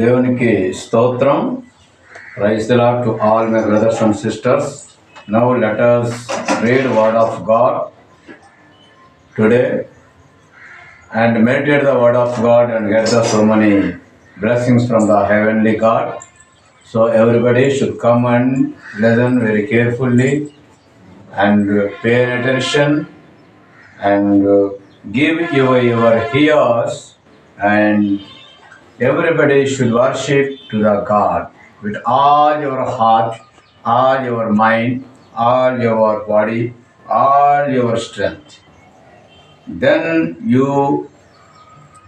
దేవునికి స్తోత్రం praise the Lord to all my brothers and sisters now let us read word of God today and meditate the word of God and get the so many blessings from the heavenly God. So everybody should come and listen very carefully and uh, pay attention and uh, give your your ears and everybody should worship to the God with all your heart, all your mind, all your body, all your strength. Then you,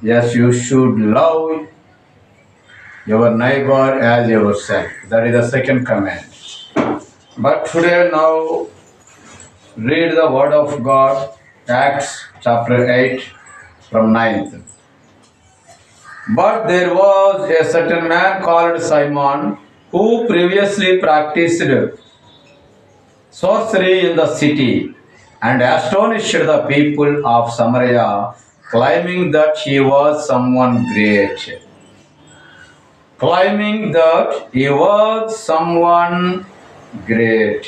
yes, you should love your neighbor as yourself. That is the second command. But today now read the word of God, Acts chapter 8 from 9th. But there was a certain man called Simon who previously practiced sorcery in the city and astonished the people of Samaria, claiming that he was someone great. Claiming that he was someone great.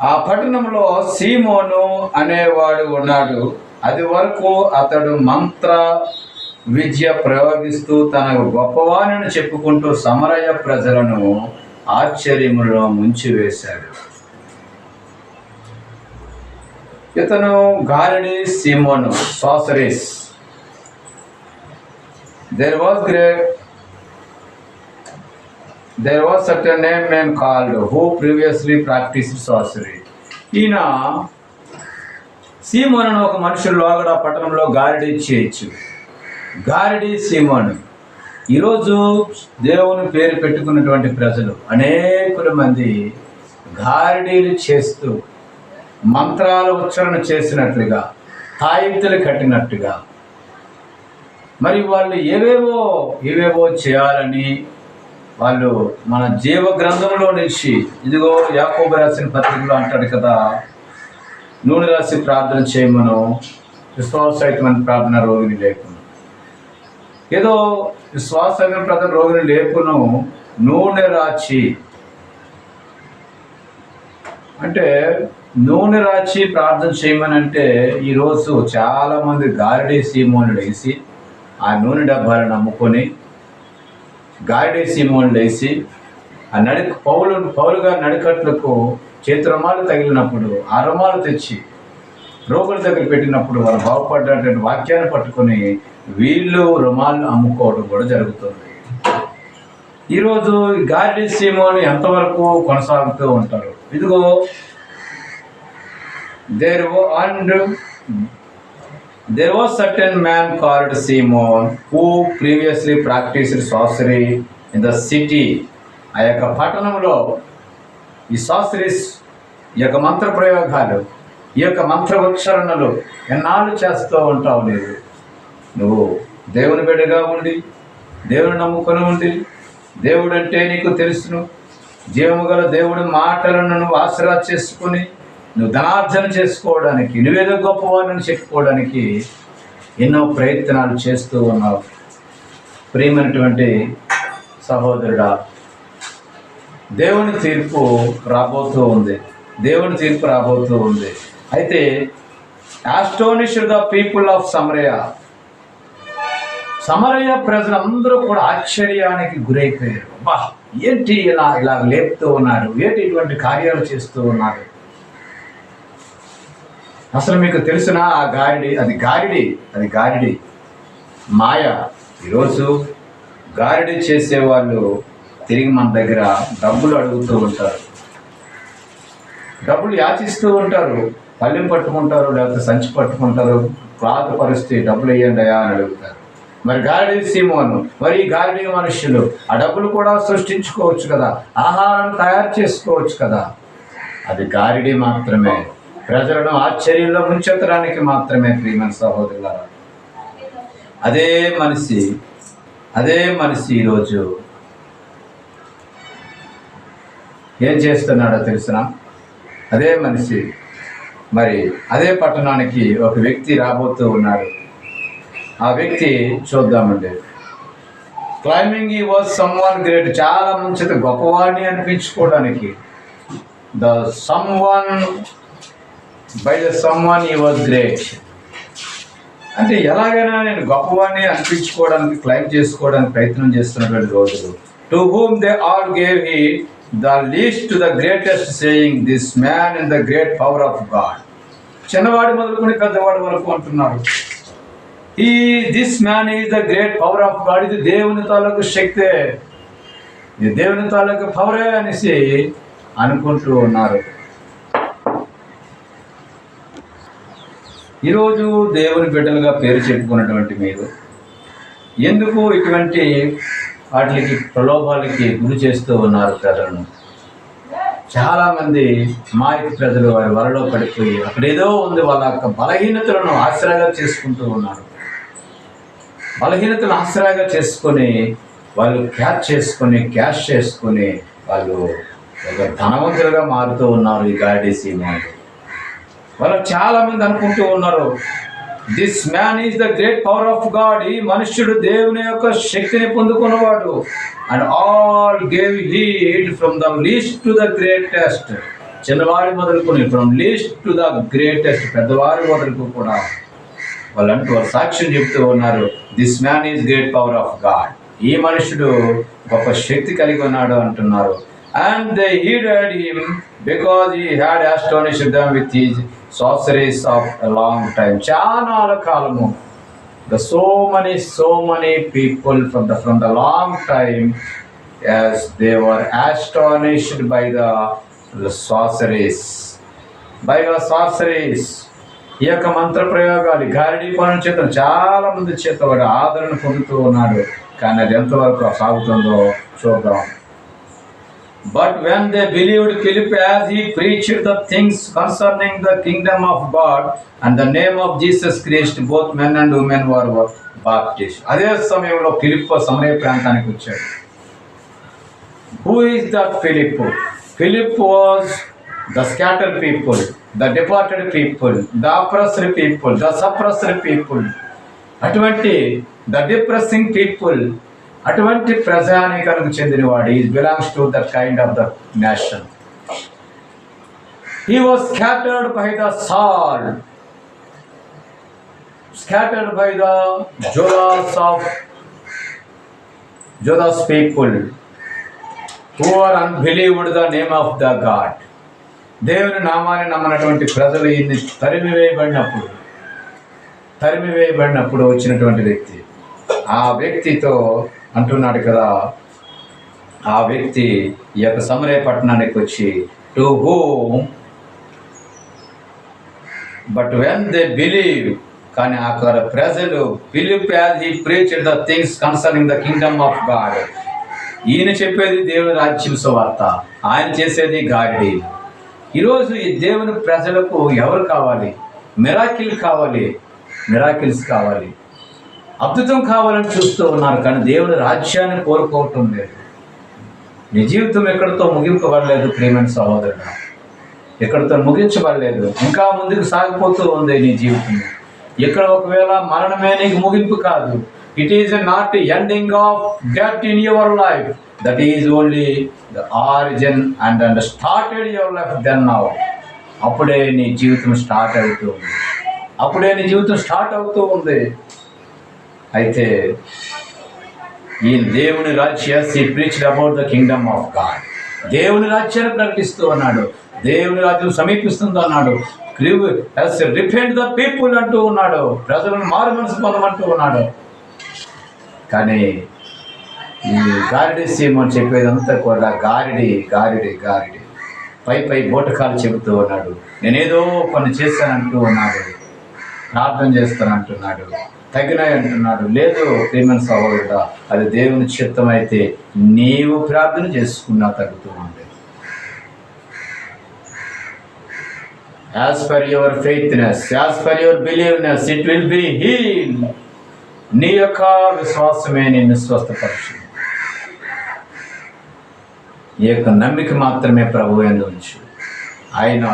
ఆ పట్టణంలో సీమోను అనేవాడు ఉన్నాడు అది వరకు అతడు మంత్ర విద్య ప్రయోగిస్తూ తన గొప్పవాణిని చెప్పుకుంటూ సమరయ ప్రజలను ఆశ్చర్యములో ముంచివేశాడు. ఇతను గాలిని సీమోను sorceries. There was great there was certain name name called who previously practice sorcery ఈయన సీమోను ఒక మనుషులు లోగడ పట్టణంలో గారిడి చేయొచ్చు గారిడి సీమోను. ఈరోజు దేవుని పేరు పెట్టుకున్నటువంటి ప్రజలు అనేకుల మంది గారిడీలు చేస్తూ మంత్రాల ఉచ్చారణ చేసినట్లుగా తాయితులు కట్టినట్టుగా. మరి వాళ్ళు ఏవేవో ఏవేవో చేయాలని వాళ్ళు మన జీవ గ్రంథంలో నుంచి ఇదిగో యాకోబు రాసిన పత్రికలో అంటాడు కదా నూనె రాసి ప్రార్థన చేయమను. విశ్వాసరహితమైన ప్రార్థన రోగిని లేకును ఏదో విశ్వాసమైన ప్రార్థన రోగిని లేకును నూనె రాచి. అంటే నూనె రాచి ప్రార్థన చేయమని అంటే ఈరోజు చాలామంది గారిడే సీమోని లేసి ఆ నూనె డబ్బాలను అమ్ముకొని గారిడే సీమోని వేసి ఆ నడి పౌలు పౌలుగా నడికట్లకు చేతురమాలు తగిలినప్పుడు ఆ రుమాలు తెచ్చి రోగుల దగ్గర పెట్టినప్పుడు వాళ్ళు బాగుపడ్డటువంటి వాక్యాన్ని పట్టుకొని వీళ్ళు రుమాలు అమ్ముకోవడం కూడా జరుగుతుంది. ఈరోజు ఈ గార్డీ సీమోని ఎంతవరకు కొనసాగుతూ ఉంటారు? ఇదిగో there and there was certain man called Simon who previously practised sorcery in the city ఆ యొక్క పట్టణంలో ఈ సాసరీస్ ఈ యొక్క మంత్ర ప్రయోగాలు ఈ యొక్క మంత్ర ఉచ్చారణలు ఎన్నాళ్ళు చేస్తూ ఉంటావు నీవు? నువ్వు దేవుని బిడ్డగా ఉండి దేవుని నమ్ముకొని ఉండి దేవుడు అంటే నీకు తెలుసును. జీవము గల దేవుడి మాటలను నువ్వు ఆసరా చేసుకొని నువ్వు ధనార్జన చేసుకోవడానికి నువ్వేదో గొప్పవాడిని చెప్పుకోవడానికి ఎన్నో ప్రయత్నాలు చేస్తూ ఉన్నావు. ప్రియమైనటువంటి సహోదరుడా దేవుని తీర్పు రాబోతూ ఉంది. దేవుని తీర్పు రాబోతూ ఉంది. అయితే ఆస్టోనిష్డ్ ద పీపుల్ ఆఫ్ సమరయ. సమరయ ప్రజలందరూ కూడా ఆశ్చర్యానికి గురైపోయారు. బా ఏంటి ఇలా ఇలా లేపుతూ ఉన్నారు? ఏంటి ఇటువంటి కార్యాలు చేస్తూ ఉన్నారు? అసలు మీకు తెలిసిన ఆ గారిడి అది గారిడి అది గారిడి మాయ. ఈరోజు గారిడి చేసేవాళ్ళు తిరిగి మన దగ్గర డబ్బులు అడుగుతూ ఉంటారు. డబ్బులు యాచిస్తూ ఉంటారు. పల్లెం పట్టుకుంటారు లేకపోతే సంచి పట్టుకుంటారు. క్లాత్ పరిస్థితి డబ్బులు వేయండి అయ్యా అని అడుగుతారు. మరి గారిడి సీమోను మరి గాడి గారిడి మనుషులు ఆ డబ్బులు కూడా సృష్టించుకోవచ్చు కదా? ఆహారం తయారు చేసుకోవచ్చు కదా? అది గారిడి మాత్రమే. ప్రజలను ఆశ్చర్యంలో ముంచెత్తడానికి మాత్రమే ప్రియమైన సహోదరుల అదే మనిషి అదే మనిషి ఈరోజు ఏం చేస్తున్నాడో తెలిసిన? అదే మనిషి. మరి అదే పట్టణానికి ఒక వ్యక్తి రాబోతూ ఉన్నాడు. ఆ వ్యక్తి చూద్దామండి. క్లైంబింగ్ ఈ వాజ్ సమ్ వన్ గ్రేట్ చాలా మంచిది గొప్పవాడిని అనిపించుకోవడానికి. The someone by the someone he was great అంటే ఎలాగైనా నేను గొప్పవాడిని అనిపించుకోవడానికి క్లైమ్ చేసుకోవడానికి ప్రయత్నం చేస్తున్నటువంటి రోజులు. To whom they all gave he the least to the greatest saying this man in the great power of God చిన్నవాడి మొదలుకొని పెద్దవాడి వరకు అంటున్నారు ఈ this man is the great power of God ఇది దేవుని తాలూకు శక్తే. ఇది దేవుని తాలూకు పవరే అనేసి అనుకుంటూ ఉన్నారు. ఈరోజు దేవుని బిడ్డలుగా పేరు చెప్పుకున్నటువంటి మీరు ఎందుకు ఇటువంటి వాటికి ప్రలోభాలకి గురి చేస్తూ ఉన్నారు ప్రజలను. చాలామంది మాయకు ప్రజలు వారి వలలో పడిపోయి అక్కడేదో ఉంది వాళ్ళ యొక్క బలహీనతలను ఆశ్రయంగా చేసుకుంటూ ఉన్నారు. బలహీనతను ఆశ్రయంగా చేసుకొని వాళ్ళు క్యాచ్ చేసుకొని క్యాష్ చేసుకొని వాళ్ళు ఒక ధనవంతులుగా మారుతూ ఉన్నారు ఈ గాడి సీమాలు. వాళ్ళు చాలామంది అనుకుంటూ ఉన్నారు this man is the great power of God ఈ మనుష్యుడు దేవుని యొక్క శక్తిని పొందుకున్నవాడు. And all gave heed from the least to the greatest చిన్నవాడి మొదలుకొని from least to the greatest పెద్దవారి మొదలుకు కూడా. వాళ్ళంటూ వారు సాక్ష్యం చెప్తూ ఉన్నారు this man is great power of God ఈ మనుషుడు గొప్ప శక్తి కలిగి ఉన్నాడు అంటున్నారు. And they heeded him because he had astonished them with his sorceries of a long time చాలా కాలము. The so many so many people from the from the long time as they were astonished by the sorceries by the sorceries ఈ యొక్క మంత్ర ప్రయోగాలు గారిడీ పనుల చేత చాలా మంది చేత వాడు ఆదరణ పొందుతూ ఉన్నాడు. కానీ అది ఎంతవరకు సాగుతుందో చూద్దాం. But when they believed Philip as he preached the things concerning the kingdom of God and the name of Jesus Christ both men and women were baptised అదే సమయంలో ఫిలిప్ సమరయ ప్రాంతానికి వచ్చాడు. Who is that Philip Philip was the scatter people the departed people the oppressed people the suppressed people అటువంటి the depressing people అటువంటి ప్రజానీకరణకు చెందినవాడు. He belongs to the kind of the nation he was scattered by the Saul scattered by the Jodas of Jodas people who are unbelieved the name of the God దేవుని నామాన్ని నమ్మనటువంటి ప్రజలు ఈయన్ని తరిమివేయబడినప్పుడు తరిమివేయబడినప్పుడు వచ్చినటువంటి వ్యక్తి. ఆ వ్యక్తితో అంటున్నాడు కదా. ఆ వ్యక్తి ఈ యొక్క సమరయ పట్టణానికి వచ్చి to whom? But when they believe కానీ అక్కడ ప్రజలు believe as he preached the things concerning the kingdom of God ఈయన చెప్పేది దేవుని రాజ్యం సువార్త ఆయన చేసేది గాడి ఈరోజు ఈ దేవుని ప్రజలకు ఎవరు కావాలి? మిరాకిల్ కావాలి మిరాకిల్స్ కావాలి. అద్భుతం కావాలని చూస్తూ ఉన్నారు కానీ దేవుని రాజ్యాన్ని కోరుకోవటం లేదు. నీ జీవితం ఎక్కడితో ముగింపబడలేదు ప్రేమైన సహోదరుడు. ఎక్కడితో ముగించబడలేదు ఇంకా ముందుకు సాగిపోతూ ఉంది నీ జీవితం. ఇక్కడ ఒకవేళ మరణమే నీకు ముగింపు కాదు. It is not ending of death in your life that is only the origin and and started your life then now అప్పుడే నీ జీవితం స్టార్ట్ అవుతూ ఉంది. అప్పుడే నీ జీవితం స్టార్ట్ అవుతూ ఉంది. అయితే ఈ దేవుని రాజ్య preach about the kingdom of God. దేవుని రాజ్యాన్ని ప్రకటిస్తూ ఉన్నాడు. దేవుని రాజ్యం సమీపిస్తుంది అన్నాడు. రిపెంట్ ద పీపుల్ అంటూ ఉన్నాడు. ప్రజలను మారు మనసు పొందమంటూ ఉన్నాడు. కానీ ఈ గారిడి సీమ అని చెప్పేదంతా కూడా గారిడి గారిడి గారిడి. పై పై బోటకాలు చెబుతూ ఉన్నాడు. నేనేదో పని చేశానంటూ ఉన్నాడు. ప్రార్థన చేస్తానంటున్నాడు. తగినాయి అంటున్నాడు లేదు ప్రేమను సహోదరుడా అది దేవుని చిత్తం అయితే నీవు ప్రార్థన చేసుకున్నా తగ్గుతూ ఉంది as per your faithness as per your believeness it will be heal నీ యొక్క విశ్వాసమే నిన్ను స్వస్థపరచు ఈ యొక్క నమ్మిక మాత్రమే ప్రభు ఎందు ఉంచు. ఆయన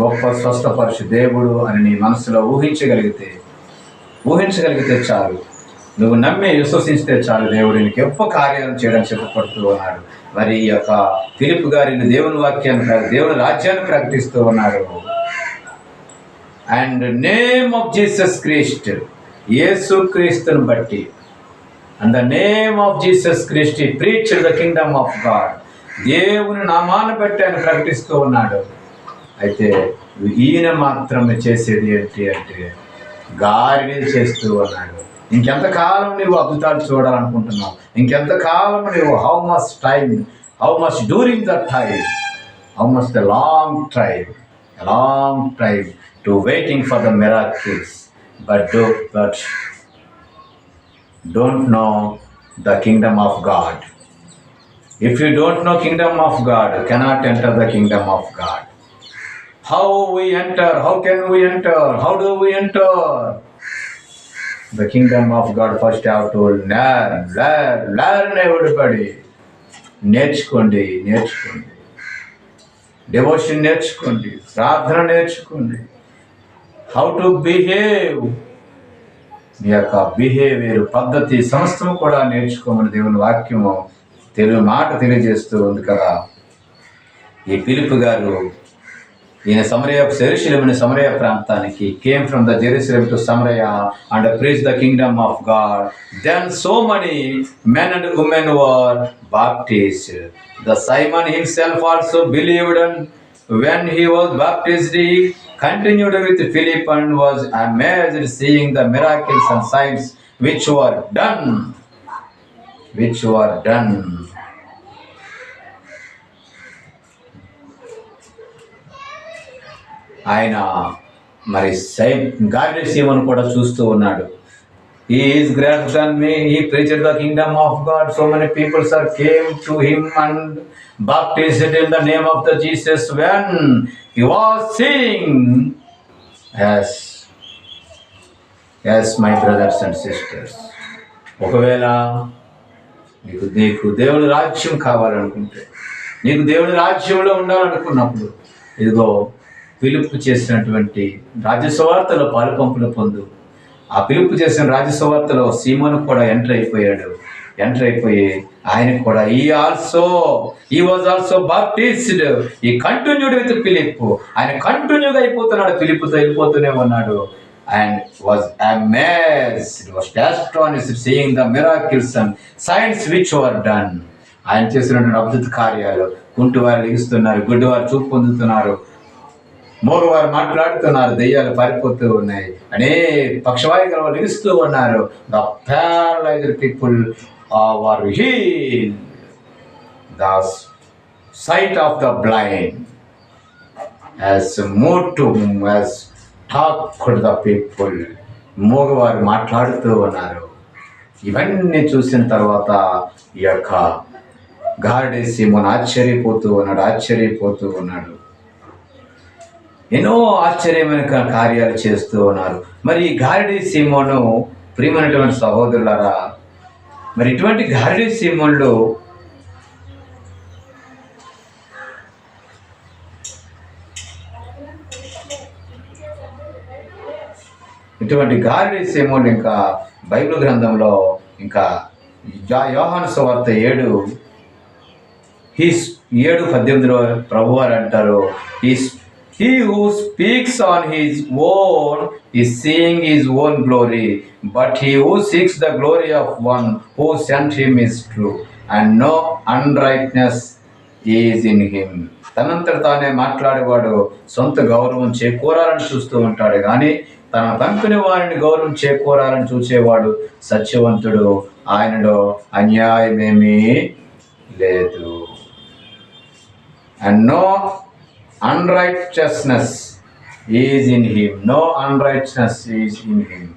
గొప్ప స్వస్థపరిచి దేవుడు అని నీ మనసులో ఊహించగలిగితే ఊహించగలిగితే చాలు. నువ్వు నమ్మి విశ్వసిస్తే చాలు దేవుడు నీకు గొప్ప కార్యాలు చేయడం చెప్పబడుతూ ఉన్నాడు. మరి ఈ యొక్క పిలుపు గారిని దేవుని వాక్యాన్ని దేవుని రాజ్యాన్ని ప్రకటిస్తూ ఉన్నాడు. And name of Jesus Christ యేసు క్రీస్తుని బట్టి. And the name of Jesus Christ preach the kingdom of God దేవుని నామాన్ని బట్టి ఆయన ప్రకటిస్తూ ఉన్నాడు. అయితే ఈయన మాత్రమే చేసేది ఏంటి అంటే గారిని చేస్తూ అన్నాడు ఇంకెంతకాలం నువ్వు అద్భుతాలు చూడాలనుకుంటున్నావు? ఇంకెంతకాలం నువ్వు how much time how much during the time how much the long time long time to waiting for the miracles but do but don't know the kingdom of God if you don't know kingdom of God cannot enter the kingdom of God How we enter? How can we enter? How do we enter? The kingdom of God first have to learn, learn, learn everybody. నేర్చుకోండి నేర్చుకోండి devotion నేర్చుకోండి ప్రార్థన నేర్చుకోండి how to behave మీ యొక్క behaviour పద్ధతి సంస్థను కూడా నేర్చుకోమని దేవుని వాక్యము తెలుగు మాట తెలియజేస్తూ ఉంది కదా ఈ పిలుపు గారు ఈయన సమరయ శరీశిలమైన సమరయ ప్రాంతానికి came from the Jerusalem to సమరయ and preach the kingdom of God then so many men and women were baptised the Simon himself also believed and when he was baptised he continued with Philip and was amazed seeing the miracles and signs which were done which were done. ఆయన మరి సై గాలి సీమను కూడా చూస్తూ ఉన్నాడు. ఈ is greater than me he preacher the kingdom of God so many peoples are came to him and baptised in the name of the Jesus when you are seeing yes yes my brothers and sisters ఒకవేళ నీకు నీకు దేవుని రాజ్యం కావాలనుకుంటే నీకు దేవుని రాజ్యంలో ఉండాలనుకున్నప్పుడు ఇదిగో పిలుపు చేసినటువంటి రాజ్యస్వార్తలో పాలుపంపులు పొందు. ఆ పిలుపు చేసిన రాజ్యసువార్తలో సీమను కూడా ఎంటర్ అయిపోయాడు. ఎంటర్ అయిపోయి ఆయన కూడా ఈ ఆల్సో ఈ వాజ్ ఆల్సో బాప్టిస్డ్ ఈ కంటిన్యూడ్ విత్ పిలుపు. ఆయన కంటిన్యూగా అయిపోతున్నాడు పిలుపుతో వెళ్ళిపోతూనే ఉన్నాడు. And was amazed was astonished seeing the miracles and signs which were done ఆయన చేసినటువంటి అద్భుత కార్యాలు. కుంటి వారు లిగిస్తున్నారు వారు చూపు పొందుతున్నారు. మూగవారు మాట్లాడుతున్నారు దెయ్యాలు పారిపోతూ ఉన్నాయి. అనే పక్షవాయుగా నిలుస్తూ ఉన్నారు. The paralysed people are heal the sight of the blind as mute to as talk the people మూగవారు మాట్లాడుతూ ఉన్నారు. ఇవన్నీ చూసిన తర్వాత ఈ యొక్క గార్డేసి మన ఆశ్చర్యపోతూ ఉన్నాడు ఆశ్చర్యపోతూ ఉన్నాడు. ఎన్నో ఆశ్చర్యమైన కార్యాలు చేస్తూ ఉన్నారు. మరి ఈ గారిడి సీమోను ప్రియమైనటువంటి సహోదరులరా మరి ఇటువంటి గారిడి సీమోన్లు ఇటువంటి గారిడి సీమోన్లు ఇంకా బైబిల్ గ్రంథంలో ఇంకా యోహాను సువార్త ఏడు హీ ఏడు పద్దెనిమిదిలో ప్రభువారు అంటారు he's he who speaks on his own he seeing his own glory but he who seeks the glory of one who sent him is true and no unrighteousness is in him తనంతట తానే మాట్లాడేవాడు సొంత గౌరవం చేకూరాలని చూస్తూ ఉంటాడు కానీ తన పంపిన వారిని గౌరవం చేకూరాలని చూసేవాడు సత్యవంతుడు ఆయనలో అన్యాయమేమీ లేదు. And no unrighteousness is in him no unrighteousness is in him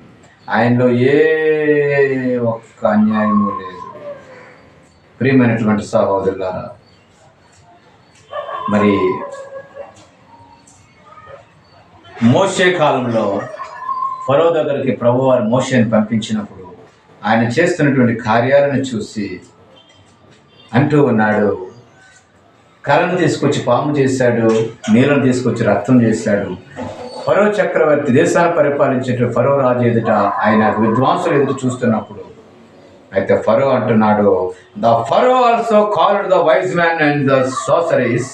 ఆయనలో ఏ ఒక్క అన్యాయము లేదు. ప్రియమైనటువంటి సహోదరులారా మరి మోసే కాలంలో ఫరో దగ్గరికి ప్రభువారు మోసేని పంపించినప్పుడు ఆయన చేస్తున్నటువంటి కార్యాలను చూసి అంటూ ఉన్నాడు కర్రను తీసుకొచ్చి పాము చేశాడు నీళ్ళను తీసుకొచ్చి రక్తం చేశాడు. ఫరో చక్రవర్తి దేశాన్ని పరిపాలించే ఫరో రాజు ఎదుట ఆయన విద్వాంసులు ఎదుట చూస్తున్నప్పుడు అయితే ఫరో అంటున్నాడు the Pharaoh also called the wise man and the sorceries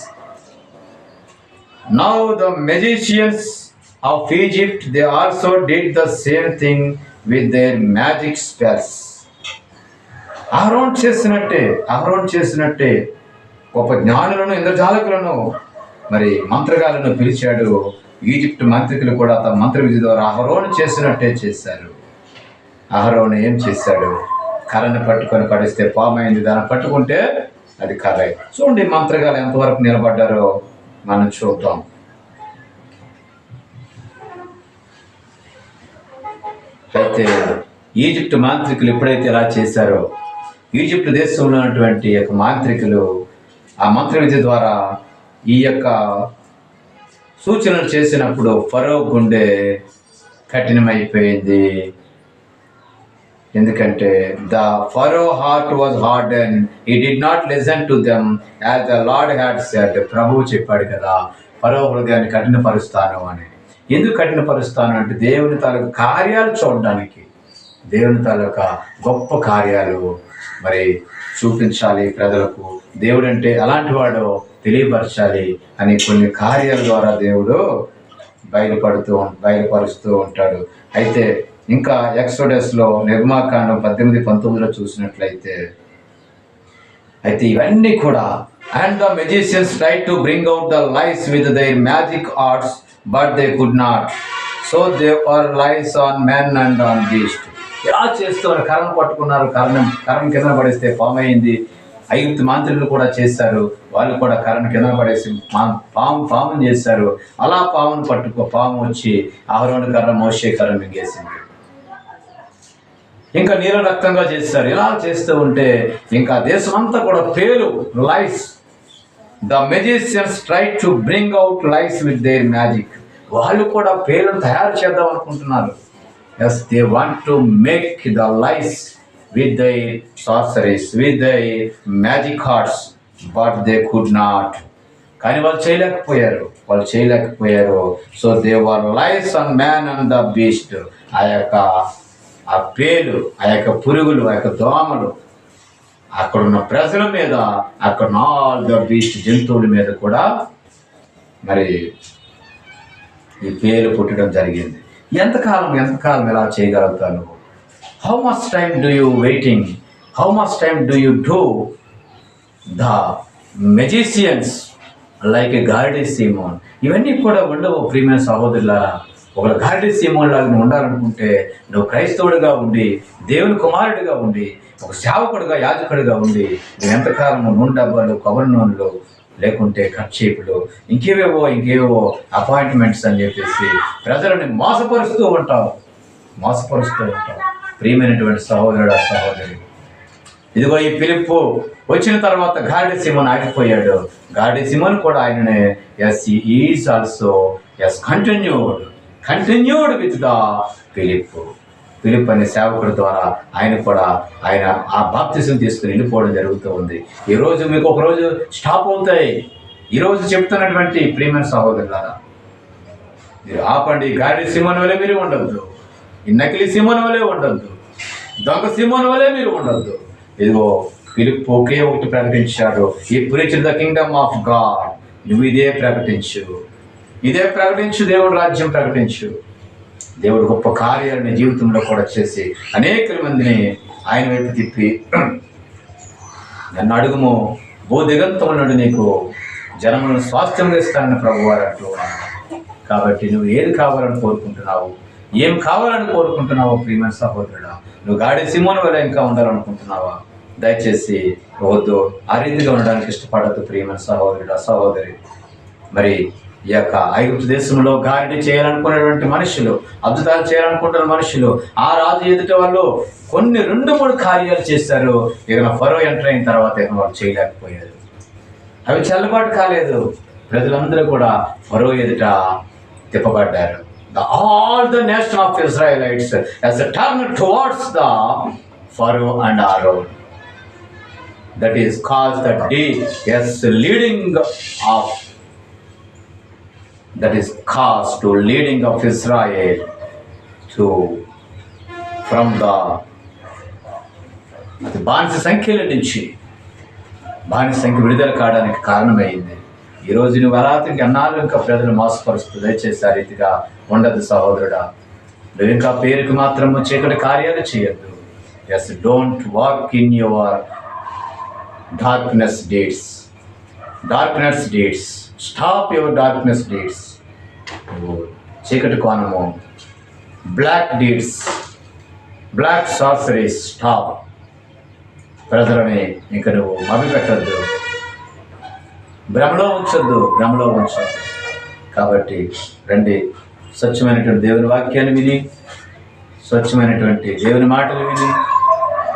now the magicians of Egypt they also did the same thing with their magic spells Aaron చేసినట్టే అహరోన్ చేసినట్టే గొప్ప జ్ఞానులను ఇంద్రజాలకులను మరి మంత్రగాలను పిలిచాడు. ఈజిప్ట్ మంత్రికులు కూడా తమ మంత్ర విధి ద్వారా అహరోను చేసినట్టే చేశారు. అహరోను ఏం చేశాడు? కర్రను పట్టుకొని పడిస్తే పామైంది. దాన్ని పట్టుకుంటే అది కర్ర చూడండి మంత్రగాలు ఎంతవరకు నిలబడ్డారో మనం చూద్దాం. అయితే ఈజిప్ట్ మాంత్రికులు ఎప్పుడైతే ఇలా చేశారో ఈజిప్ట్ దేశంలో ఉన్నటువంటి యొక్క మాంత్రికులు ఆ మంత్ర విద్య ద్వారా ఈ యొక్క సూచనలు చేసినప్పుడు ఫరో గుండె కఠినమైపోయింది. ఎందుకంటే the Pharaoh heart was hard and he did not listen to them as the lord had said ప్రభువు చెప్పాడు కదా ఫరో హృదయాన్ని కఠినపరుస్తాను అని. ఎందుకు కఠినపరుస్తాను అంటే దేవుని తాలూకు కార్యాలు చూడడానికి. దేవుని తాలూకా గొప్ప కార్యాలు. మరి చూపించాలి ప్రజలకు. దేవుడు అంటే అలాంటి వాడు తెలియపరచాలి అని కొన్ని కార్యాల ద్వారా దేవుడు బయలుపడుతూ బయలుపరుస్తూ ఉంటాడు. అయితే ఇంకా ఎక్సోడస్లో నిర్మాకాండం పద్దెనిమిది పంతొమ్మిదిలో చూసినట్లయితే అయితే ఇవన్నీ కూడా and the magicians try to bring out the lice with their magic arts but they could not so they are lice on men and on beast ఇలా చేస్తున్నారు కరం పట్టుకున్నారు. కరణం కరం కింద పడేస్తే పాము అయింది. ఐగుప్తు మాంత్రికులు కూడా చేస్తారు వాళ్ళు కూడా కరణం కింద పడేసి పాము పామును చేస్తారు అలా పామును పట్టుకో పాము వచ్చి ఆహరోని కర్ర మోసే కర్ర మింగేసింది. ఇంకా నీల రక్తంగా చేస్తారు ఇలా చేస్తూ ఉంటే ఇంకా దేశం అంతా కూడా పేరు life the magicians try to bring out life with their magic. వాళ్ళు కూడా పేర్లను తయారు చేద్దాం అనుకుంటున్నారు. Yes they want to make the life with their sorceries with their magic arts but they could not కానీ వాళ్ళు చేయలేకపోయారు. వాళ్ళు చేయలేకపోయారు. So they were life on man and the beast ఆ యొక్క ఆ పేలు ఆ యొక్క పురుగులు ఆ యొక్క దోమలు అక్కడ ఉన్న ప్రజల మీద అక్కడ ఆల్ ద బీస్ట్ జంతువుల మీద కూడా మరి ఈ పేలు పుట్టడం జరిగింది. ఎంతకాలం ఎంతకాలం ఇలా చేయగలుగుతాను? How much time do you waiting how much time do you do the magicians like గార్డీ Simon ఇవన్నీ కూడా ఉండవు ప్రియమైన సహోదరులారా. ఒక గార్డీ సీమోన్ లాగా నువ్వు ఉండాలనుకుంటే నువ్వు క్రైస్తవుడిగా ఉండి దేవుని కుమారుడిగా ఉండి ఒక సేవకుడిగా యాజకుడిగా ఉండి నువ్వు ఎంతకాలం నూనె డబ్బాలు కొబ్బరి నూనెలు లేకుంటే కట్షీపులు ఇంకేవేవో ఇంకేవో అపాయింట్మెంట్స్ అని చెప్పేసి ప్రజలని మోసపరుస్తూ ఉంటావు మోసపరుస్తూ ఉంటావు ప్రియమైనటువంటి సహోదరుడు సహోదరి. ఇదిగో ఈ పిలుపు వచ్చిన తర్వాత గాడి సిమన్ ఆగిపోయాడు. గాడి సిమన్ కూడా ఆయననే. Yes is also yes continued continued with the పిలుపు పిలుపు అనే సేవకుడి ద్వారా ఆయన కూడా ఆయన ఆ బాప్తిసం తీసుకుని వెళ్ళిపోవడం జరుగుతూ ఉంది. ఈరోజు మీకు ఒకరోజు స్టాప్ అవుతాయి. ఈరోజు చెప్తున్నటువంటి ప్రియమైన సహోదరులారా మీరు ఆపండి. గాడి సింహన్ వలె మీరు ఉండద్దు. ఈ నకిలీ సింహన్ వలె ఉండద్దు. దొంగ సింహన్ వలె మీరు ఉండద్దు. ఇదిగో పిలుపు ఒకే ఒకటి ప్రకటించాడు. He preach the kingdom of God. నువ్వు ఇదే ప్రకటించు. ఇదే ప్రకటించు దేవుడు రాజ్యం ప్రకటించు. దేవుడు గొప్ప కార్యాలను జీవితంలో కూడా చేసి అనేక మందిని ఆయన వైపు తిప్పి నన్ను అడుగుము భూ దిగంతముల నుండి నీకు జనములను స్వాస్థ్యం ఇస్తానని ప్రభు వారు అంటూ కాబట్టి నువ్వు ఏది కావాలని కోరుకుంటున్నావు ఏం కావాలని కోరుకుంటున్నావో ప్రియమైన సహోదరుడా నువ్వు గాడి సింహం వల్ల ఇంకా ఉండాలనుకుంటున్నావా? దయచేసి వద్దు ఆ రీతిగా ఉండడానికి ఇష్టపడద్దు ప్రియమైన సహోదరుడా సహోదరి. మరి ఈ యొక్క ఐగుప్తు దేశంలో గాయడి చేయాలనుకునేటువంటి మనుషులు అద్భుతాలు చేయాలనుకుంటున్న మనుషులు ఆ రాజు ఎదుట వాళ్ళు కొన్ని రెండు మూడు కార్యాలు చేశారు. ఇక ఫరో ఎంటర్ అయిన తర్వాత ఇక వాళ్ళు చేయలేకపోయారు అవి చల్లబాటు కాలేదు. ప్రజలందరూ కూడా ఫరో ఎదుట తిప్పబడ్డారు. The all the nation of Israelites as turn towards the Pharaoh and Aaron that is cause the D S leading of that is caused to leading of Israel to from the అది బానిస సంఖ్యల నుంచి బానిస సంఖ్య విడుదల కావడానికి కారణమైంది. ఈరోజు నువ్వు అలాంటి అన్నారు ఇంకా ప్రజలు మోసపరుస్తూ దయచేసి ఆ రీతిగా ఉండదు సహోదరుడా. నువ్వు ఇంకా పేరుకి మాత్రము చీకటి కార్యాలు చేయొద్దు. Yes don't walk in your darkness deeds darkness deeds stop your darkness deeds నువ్వు చీకటి కోణము. Black deeds black sorceries stop ప్రజలని ఇంక నువ్వు మభ్యపెట్టద్దు. భ్రమలో ఉంచొద్దు. భ్రమలో ఉంచొద్దు. కాబట్టి రండి. స్వచ్ఛమైనటువంటి దేవుని వాక్యాన్ని విని స్వచ్ఛమైనటువంటి దేవుని మాటలు విని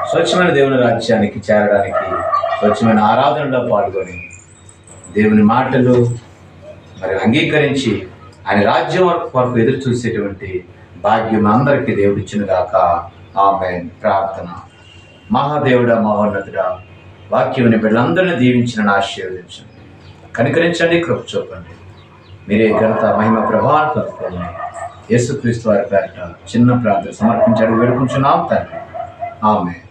స్వచ్ఛమైన దేవుని రాజ్యానికి చేరడానికి స్వచ్ఛమైన ఆరాధనలో పాల్గొని దేవుని మాటలు మరి అంగీకరించి ఆయన రాజ్యం వరకు వరకు ఎదురు చూసేటువంటి భాగ్యం అందరికీ దేవుడిచ్చిన గాక. ఆమె ప్రార్థన. మహాదేవుడా మహోన్నతుడా వాక్యం బిడ్డలందరినీ దీవించిన ఆశీర్వదించండి కనికరించండి కృప చూపండి. మీరే ఘనత మహిమ ప్రభావం పొందుకోండి. యేసుక్రీస్తు వారి పేరట చిన్న ప్రార్థన సమర్పించాడు. వేడుకుంటున్నాం తండ్రి. ఆమె